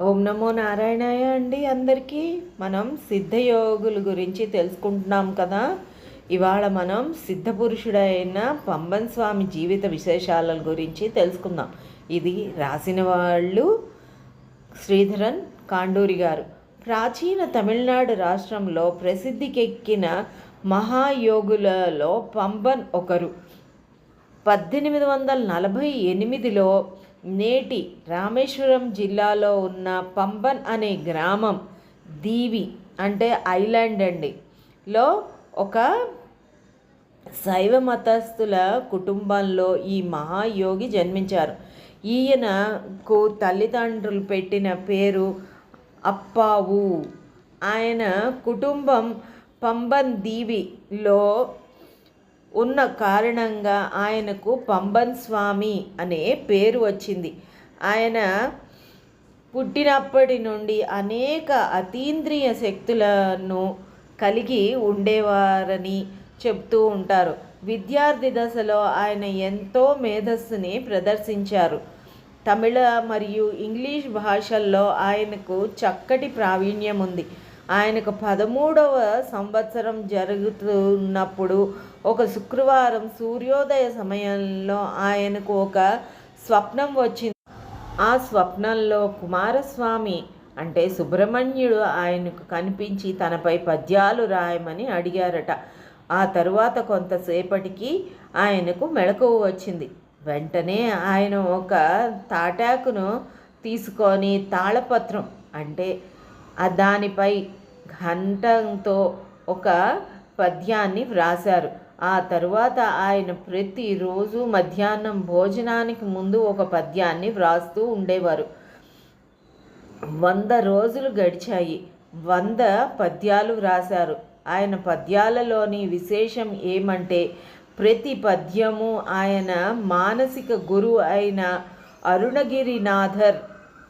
ఓం నమో నారాయణాయ అండి అందరికీ. మనం సిద్ధయోగుల గురించి తెలుసుకుంటున్నాం కదా. ఇవాళ మనం సిద్ధపురుషుడైన పంబన్ స్వామి జీవిత విశేషాల గురించి తెలుసుకుందాం. ఇది రాసిన వాళ్ళు శ్రీధరన్ కాండూరి గారు. ప్రాచీన తమిళనాడు రాష్ట్రంలో ప్రసిద్ధికెక్కిన మహాయోగులలో పంబన్ ఒకరు. పద్దెనిమిది వందల నలభై ఎనిమిదిలో నేటి రామేశ్వరం జిల్లాలో ఉన్న పంబన్ అనే గ్రామం దీవి అంటే ఐలాండ్ అండి. లో ఒక శైవ మతస్థుల కుటుంబంలో ఈ మహాయోగి జన్మించారు. ఈయనకు తల్లిదండ్రులు పెట్టిన పేరు అప్పావు. ఆయన కుటుంబం పంబన్ దీవిలో ఉన్న కారణంగా ఆయనకు పంబన్ స్వామి అనే పేరు వచ్చింది. ఆయన పుట్టినప్పటి నుండి అనేక అతీంద్రియ శక్తులను కలిగి ఉండేవారని చెప్తూ ఉంటారు. విద్యార్థి దశలో ఆయన ఎంతో మేధస్సుని ప్రదర్శించారు. తమిళ మరియు ఇంగ్లీష్ భాషల్లో ఆయనకు చక్కటి ప్రావీణ్యం ఉంది. ఆయనకు పదమూడవ సంవత్సరం జరుగుతున్నప్పుడు ఒక శుక్రవారం సూర్యోదయ సమయంలో ఆయనకు ఒక స్వప్నం వచ్చింది. ఆ స్వప్నంలో కుమారస్వామి అంటే సుబ్రహ్మణ్యుడు ఆయనకు కనిపించి తనపై పద్యాలు రాయమని అడిగారట. ఆ తరువాత కొంతసేపటికి ఆయనకు మెళకువ వచ్చింది. వెంటనే ఆయన ఒక తాటాకును తీసుకొని తాళపత్రం అంటే దానిపై ఘంటంతో ఒక పద్యాన్ని వ్రాశారు. ఆ తరువాత ఆయన ప్రతిరోజు మధ్యాహ్నం భోజనానికి ముందు ఒక పద్యాన్ని వ్రాస్తూ ఉండేవారు. వంద రోజులు గడిచాయి. వంద పద్యాలు వ్రాశారు. ఆయన పద్యాలలోని విశేషం ఏమంటే ప్రతి పద్యము ఆయన మానసిక గురువు అయిన అరుణగిరినాథర్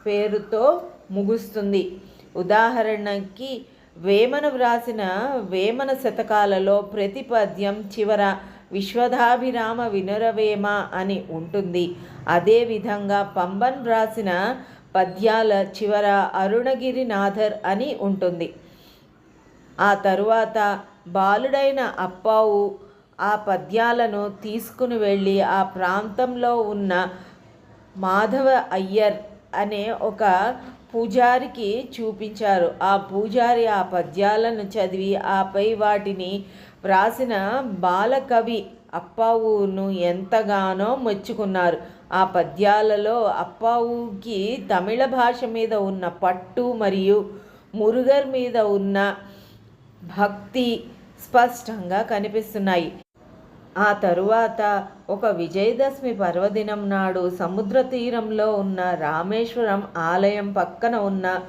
పేరుతో ముగుస్తుంది. ఉదాహరణకి వేమన వ్రాసిన వేమన శతకాలలో ప్రతి పద్యం చివర విశ్వధాభిరామ వినురవేమ అని ఉంటుంది. అదేవిధంగా పంబన్ వ్రాసిన పద్యాల చివర అరుణగిరినాథర్ అని ఉంటుంది. ఆ తరువాత బాలుడైన అప్పావు ఆ పద్యాలను తీసుకుని వెళ్ళి ఆ ప్రాంతంలో ఉన్న మాధవ అయ్యర్ అనే ఒక పూజారికి చూపించారు. ఆ పూజారి ఆ పద్యాలను చదివి ఆపై వాటిని వ్రాసిన బాలకవి అప్పావును ఎంతగానో మెచ్చుకున్నారు. ఆ పద్యాలలో అప్పావుకి తమిళ భాష మీద ఉన్న పట్టు మరియు మురుగర్ మీద ఉన్న భక్తి స్పష్టంగా కనిపిస్తున్నాయి. ఆ తరువాత ఒక విజయదశమి పర్వదినం నాడు సముద్ర తీరంలో ఉన్న రామేశ్వరం ఆలయం పక్కన ఉన్న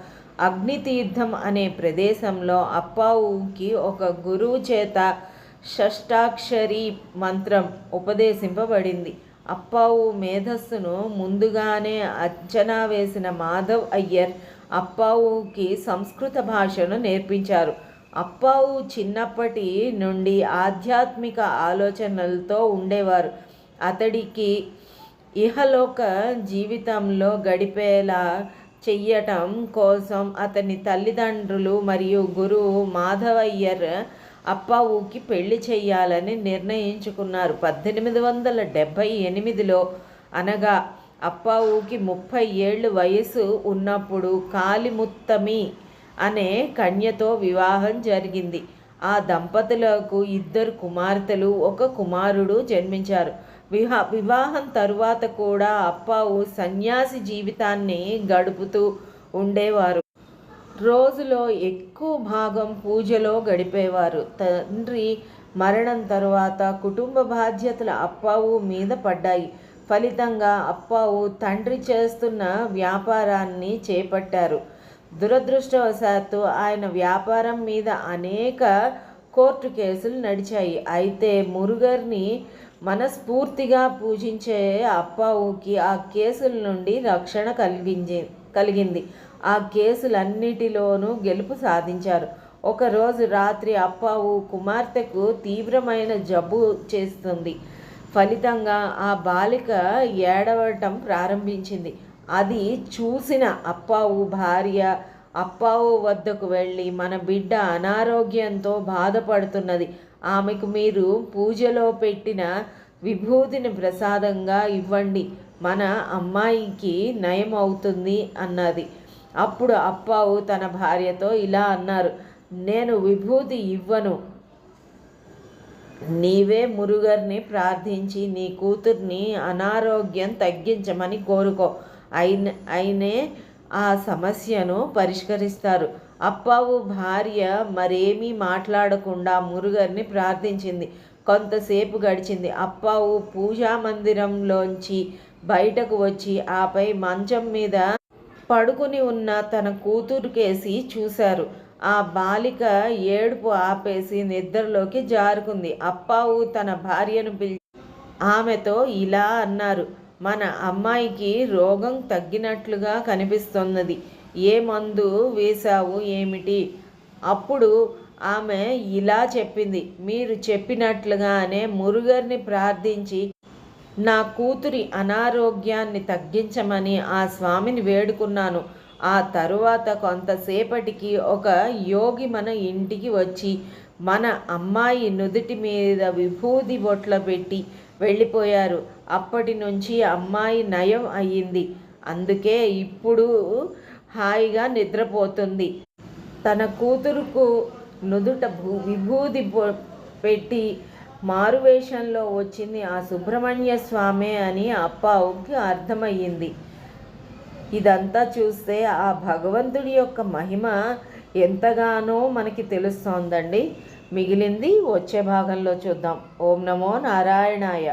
అగ్నితీర్థం అనే ప్రదేశంలో అప్పావుకి ఒక గురువు చేత షష్టాక్షరి మంత్రం ఉపదేశింపబడింది. అప్పావు మేధస్సును ముందుగానే అంచనా వేసిన మాధవ్ అయ్యర్ అప్పావుకి సంస్కృత భాషను నేర్పించారు. అప్పావు చిన్నప్పటి నుండి ఆధ్యాత్మిక ఆలోచనలతో ఉండేవారు. అతడికి ఇహలోక జీవితంలో గడిపేలా చెయ్యటం కోసం అతని తల్లిదండ్రులు మరియు గురువు మాధవయ్యర్ అప్పావుకి పెళ్ళి చేయాలని నిర్ణయించుకున్నారు. పద్దెనిమిది వందల డెబ్భై ఎనిమిదిలో అనగా అప్పావుకి ముప్పై ఏళ్ళు వయసు ఉన్నప్పుడు కాలిముత్తమి అనే కన్యతో వివాహం జరిగింది. ఆ దంపతులకు ఇద్దరు కుమార్తెలు ఒక కుమారుడు జన్మించారు. విహా వివాహం తరువాత కూడా అప్పావు సన్యాసి జీవితాన్ని గడుపుతూ ఉండేవారు. రోజులో ఎక్కువ భాగం పూజలో గడిపేవారు. తండ్రి మరణం తరువాత కుటుంబ బాధ్యతలు అప్పావు మీద పడ్డాయి. ఫలితంగా అప్పావు తండ్రి చేస్తున్న వ్యాపారాన్ని చేపట్టారు. దురదృష్టవశాత్తు ఆయన వ్యాపారం మీద అనేక కోర్టు కేసులు నడిచాయి. అయితే మురుగర్ని మనస్ఫూర్తిగా పూజించే అప్పావుకి ఆ కేసుల నుండి రక్షణ కలిగించి కలిగింది. ఆ కేసులన్నిటిలోనూ గెలుపు సాధించారు. ఒకరోజు రాత్రి అప్పావు కుమార్తెకు తీవ్రమైన జబ్బు చేస్తుంది. ఫలితంగా ఆ బాలిక ఏడవటం ప్రారంభించింది. అది చూసిన అప్పావు భార్య అప్పావు వద్దకు వెళ్ళి మన బిడ్డ అనారోగ్యంతో బాధపడుతున్నది. ఆమెకు మీరు పూజలో పెట్టిన విభూతిని ప్రసాదంగా ఇవ్వండి. మన అమ్మాయికి నయం అవుతుంది అన్నది. అప్పుడు అప్పావు తన భార్యతో ఇలా అన్నారు. నేను విభూతి ఇవ్వను. నీవే మురుగర్ని ప్రార్థించి నీ కూతుర్ని అనారోగ్యం తగ్గించమని కోరుకో. అయిన అయినే ఆ సమస్యను పరిష్కరిస్తారు. అప్పావు భార్య మరేమీ మాట్లాడకుండా మురుగర్ని ప్రార్థించింది. కొంతసేపు గడిచింది. అప్పావు పూజా మందిరంలోంచి బయటకు వచ్చి ఆపై మంచం మీద పడుకుని ఉన్న తన కూతురుకేసి చూశారు. ఆ బాలిక ఏడుపు ఆపేసి నిద్రలోకి జారుకుంది. అప్పావు తన భార్యను పిలిచి ఆమెతో ఇలా అన్నారు. మన అమ్మాయికి రోగం తగ్గినట్లుగా కనిపిస్తున్నది ఏ మందు వేశావు ఏమిటి? అప్పుడు ఆమె ఇలా చెప్పింది. మీరు చెప్పినట్లుగానే మురుగర్ని ప్రార్థించి నా కూతురి అనారోగ్యాన్ని తగ్గించమని ఆ స్వామిని వేడుకున్నాను. ఆ తరువాత కొంతసేపటికి ఒక యోగి మన ఇంటికి వచ్చి మన అమ్మాయి నుదుటి మీద విభూది బొట్ల పెట్టి వెళ్ళిపోయారు. అప్పటి నుంచి అమ్మాయి నయం అయ్యింది. అందుకే ఇప్పుడు హాయిగా నిద్రపోతుంది. తన కూతురుకు నుదుట భూ విభూది పెట్టి మారువేషంలో వచ్చింది ఆ సుబ్రహ్మణ్య స్వామి అని అప్పావుకి అర్థమయ్యింది. ఇదంతా చూస్తే ఆ భగవంతుడి యొక్క మహిమ ఎంతగానో మనకి తెలుస్తోందండి. మిగిలింది వచ్చే భాగంలో చూద్దాం. ఓం నమో నారాయణాయ.